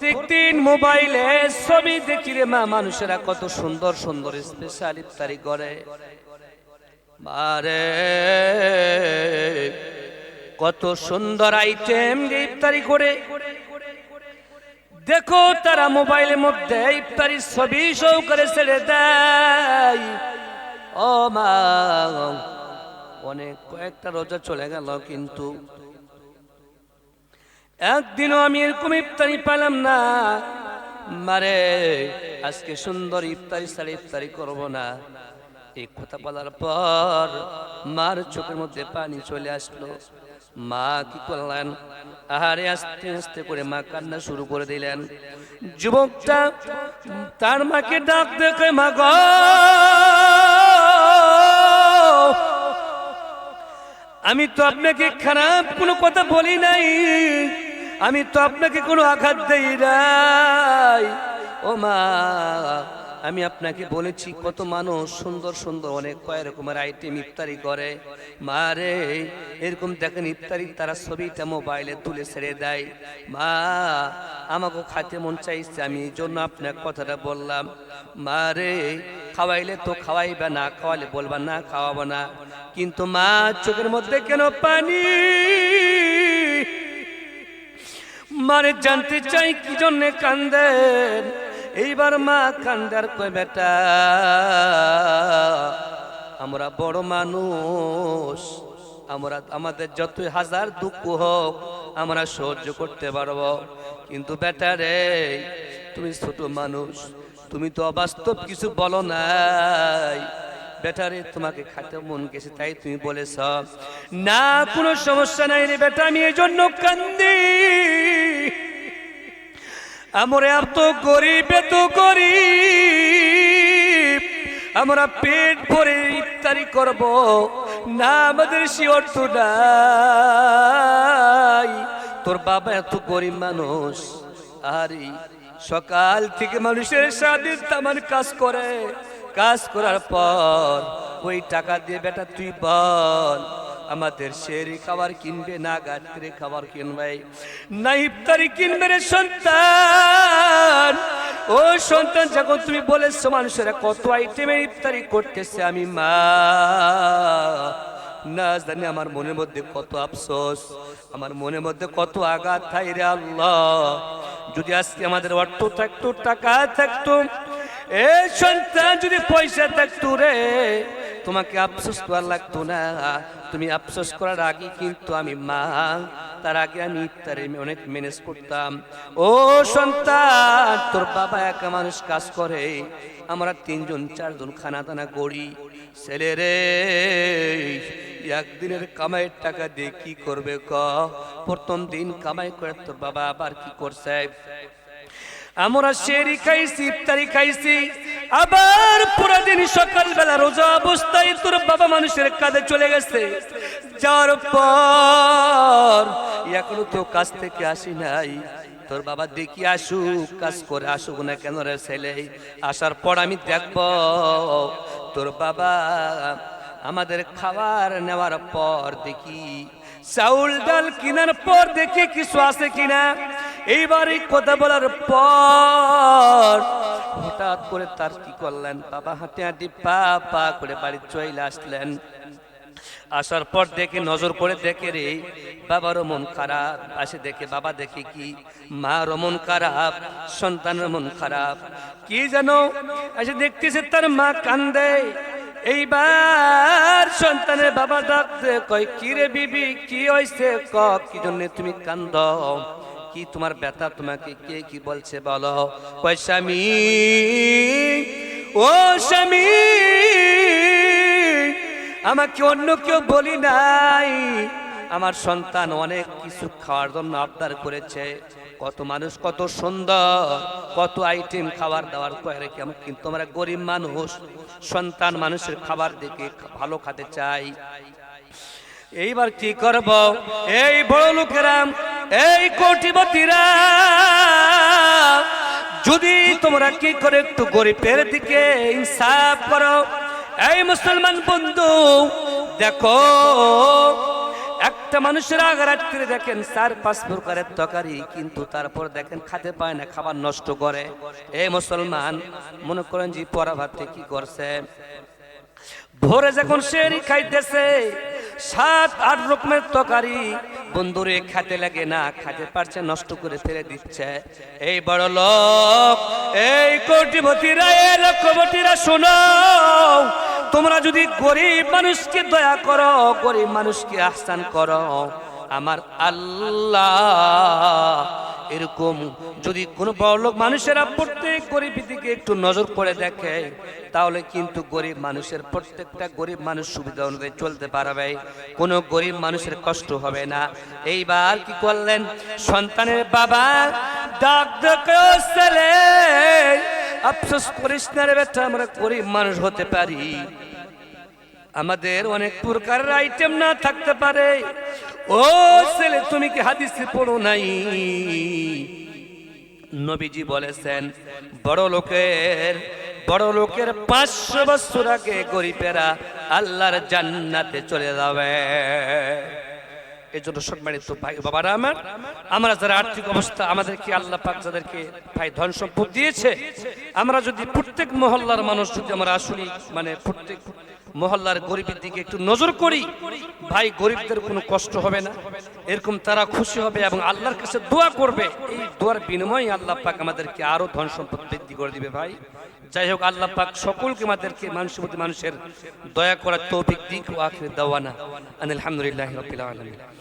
প্রত্যেকদিন মোবাইলে ছবি দেখি রে মা, মানুষেরা কত সুন্দর সুন্দর স্পেশাল ইফতারি করে। মারে কত সুন্দর আইটেম দিয়ে ইফতারি করে। দেখো তারা মোবাইলের মধ্যে ইফতারির ছবি সৌ করে, ছেড়ে দেয়। ও মা, অনেক কয়েকটা রোজা চলে গেল কিন্তু। একদিনও আমি এরকম ইফতারি পেলাম না। মারে, আজকে সুন্দর ইফতারি ছাড়া ইফতারি করব না। এই কথা বলার পর মার চোখের মধ্যে পানি চলে আসলো। মা কি করলেন? আহারে, আস্তে আস্তে করে মা কান্না শুরু করে দিলেন। যুবকটা তার মাকে ডাক দেখে, মা গো! আমি তো আপনাকে খারাপ কোনো কথা বলি নাই। আমি তো আপনাকে কোনো আঘাত দেই নাই। ও মা, আমি আপনাকে বলেছি, কত মানুষ সুন্দর সুন্দর অনেক কয় রকমের আইটেম ইফতারি করে। মা রে, এরকম দেখেন ইফতারি, তারা ছবিটা মোবাইলে তুলে ছেড়ে দেয়। মা, আমাকে খাতে মন চাইছে, আমি এই জন্য আপনার কথাটা বললাম। মা রে, খাওয়াইলে তো খাওয়াইবে না খাওয়ালে বলবা না, খাওয়াবো না। কিন্তু মা, চোখের মধ্যে কেন পানি? মারে জানতে চাই কি জন্য কান্দেন? এইবার মা কান্দার কয়, বেটা, আমরা বড় মানুষ। আমরা, আমাদের যতই হাজার দুঃখ হোক, আমরা সহ্য করতে পারব। কিন্তু বেটা রে, তুমি ছোট মানুষ। তুমি তো অবাস্তব কিছু বলো নাই। বেটারে তোমাকে খাতে মন গেছে, তাই তুমি বলেছ। না, কোনো সমস্যা নাই রে বেটা, আমি এই জন্য কান্দি। আমরা এত গরিব এত গরিব। আমরা পেট ভরে ইফতারি করব, না আমাদের সে অর্থ নাই। তোর বাবা এত গরিব মানুষ, আরে সকাল থেকে মানুষের সাথে তামান কাজ করে। কাজ করার পর ওই টাকা দিয়ে বেটা তুই বল আমাদের শেরি খাবার কিনবে না, গাত্রে খাবার কিনবে। না ইফতারি কিনবে রে সন্তান। ও সন্তান যখন তুমি বলেছ মানুষেরা কত আইটেমের ইফতারি করতেছে, আমি মা। না জানি আমার মনের মধ্যে কত আফসোস, আমার মনের মধ্যে কত আঘাত থাই রে আল্লাহ। যদি আজকে আমাদের অর্থ থাকতো, টাকা থাকতো, এ সন্তান যদি পয়সা থাকতো রে তোমাকে আফসোস করার লাগতো না। তুমি আফসোস করার আগে কিন্তু আমি মা। তার আগে আমি ইফতারে অনেক ম্যানেজ করতাম। ও সন্তান, তোর বাবা একা মানুষ কাজ করে। আমরা তিনজন, চারজন খানা দানা করি। ছেলে রে, একদিনের কামাইয়ের টাকা দিয়ে কি করবে ক? প্রথম দিন কামাই করে তোর বাবা আবার কি করছে? আমরা শেরি খাইছি, ইফতারি খাইছি। আবার পুরো দিন সকালবেলা রোজা অবস্থায় তোর বাবা মানুষের কাঁধে চলে গেছে। যাওয়ার পর এখনও তো কাজ থেকে আসি নাই। তোর বাবা দেখি আসুক, কাজ করে আসুক না কেন রে ছেলে? আসার পর আমি দেখব, তোর বাবা আমাদের খাবার নেওয়ার পর দেখি, চাউল ডাল কেনার পর দেখি কিছু আছে কিনা। এইবার এই কথা বলার পর হঠাৎ করে তার কি করলেন? বাবা হাঁটে হাঁটি পা পা করে বাড়ি চলে আসলেন। আসার পর দেখে, নজর করে দেখে রে, বাবারও মন খারাপ। আসে দেখে, বাবা দেখে কি? মার মন খারাপ সন্তানের মন খারাপ। কি জানো আসে দেখতেছে তার মা কান্দে। এইবার সন্তানের বাবা ডাকতে কয়, কি রে বিবি, কি হয়েছে ক, কি জন্য তুমি কান্দ? কি তোমার ব্যথা তোমাকে কে কি বলছে বলো? কয় স্বামী, ও স্বামী, আমাকে অন্য কেউ বলি নাই। আমার সন্তান অনেক কিছু খাওয়ার জন্য আবদার করেছে। কত মানুষ কত সুন্দর, কত আইটেম খাবার দাবার করে রেখে কিন্তু আমরা গরিব মানুষ। সন্তান মানুষের খাবার দেখে ভালো খাতে চাই। এইবার কি করব? এই বড় লোকেরা এই কোটিপতিরা, যদি তোমরা কি করে একটু গরিবের দিকে ইনসাফ করো, এই মুসলমান বন্ধু, দেখো, একটা মানুষের করে দেখেন, চার, পাঁচ প্রকারের তরকারি, কিন্তু তারপর দেখেন খেতে পায় না, খাবার নষ্ট করে। এই মুসলমান, মনে করেন যে পরা ভাতে কি করছে? ভোরে যখন শেরি খাইতেছে সাত, আট রকমের তরকারি। বন্ধুরে, খেতে লাগে না, খেতে পারছে, নষ্ট করে ফেলে দিচ্ছে। এই বড় লোক, এই কোটিপতিরা, এই লক্ষপতিরা শোনো। তোমরা যদি গরিব মানুষকে দয়া করো, গরিব মানুষকে আহসান করো। আমার আল্লাহ এরকম যদি কোনো বড়লোক মানুষেরা প্রত্যেক গরিবের দিকে একটু নজর করে দেখে, তাহলে কিন্তু গরিব মানুষের প্রত্যেকটা গরিব মানুষ সুবিধা অনুযায়ী চলতে পারবে। কোনো গরিব মানুষের কষ্ট হবে না। এইবার কি করলেন? সন্তানের বাবা, ডাক ডাক ছেলে, আফসোস করিস না রে বেটা, আমরা গরিব মানুষ হতে পারি। আমাদের অনেক প্রকারের আইটেম না থাকতে পারে। ও ছেলে, তুমি কি হাদিসে পড়ো নাই? নবীজি বলেছেন, বড় লোকের বড় লোকের পাঁচশো বছর আগে গরিবেরা আল্লাহর জান্নাতে চলে যাবে। এই জন্য সম্মানিত ভাই বাবারা আমার, আমরা যারা আর্থিক অবস্থা, আমাদেরকে আল্লাহ পাক যাদেরকে ভাই ধন সম্পদ দিয়েছে, আমরা যদি প্রত্যেক মহল্লার মানুষ যদি আমরা আসলে মানে প্রত্যেক মহল্লার গরিবের দিকে একটু নজর করি। ভাই, গরিবদের কোনো কষ্ট হবে না। এরকম তারা খুশি হবে এবং আল্লাহর কাছে দোয়া করবে। এই দোয়ার বিনিময়ে আল্লাহ পাক আমাদেরকে আরও ধন সম্পদ বৃদ্ধি করে দিবে ভাই। যাই হোক, আল্লাহ পাক সকলকে আমাদেরকে মানুষের প্রতি মানুষের দয়া করার তৌফিক দিক ও আখির দাওয়ানা। আলহামদুলিল্লাহ আলামিন।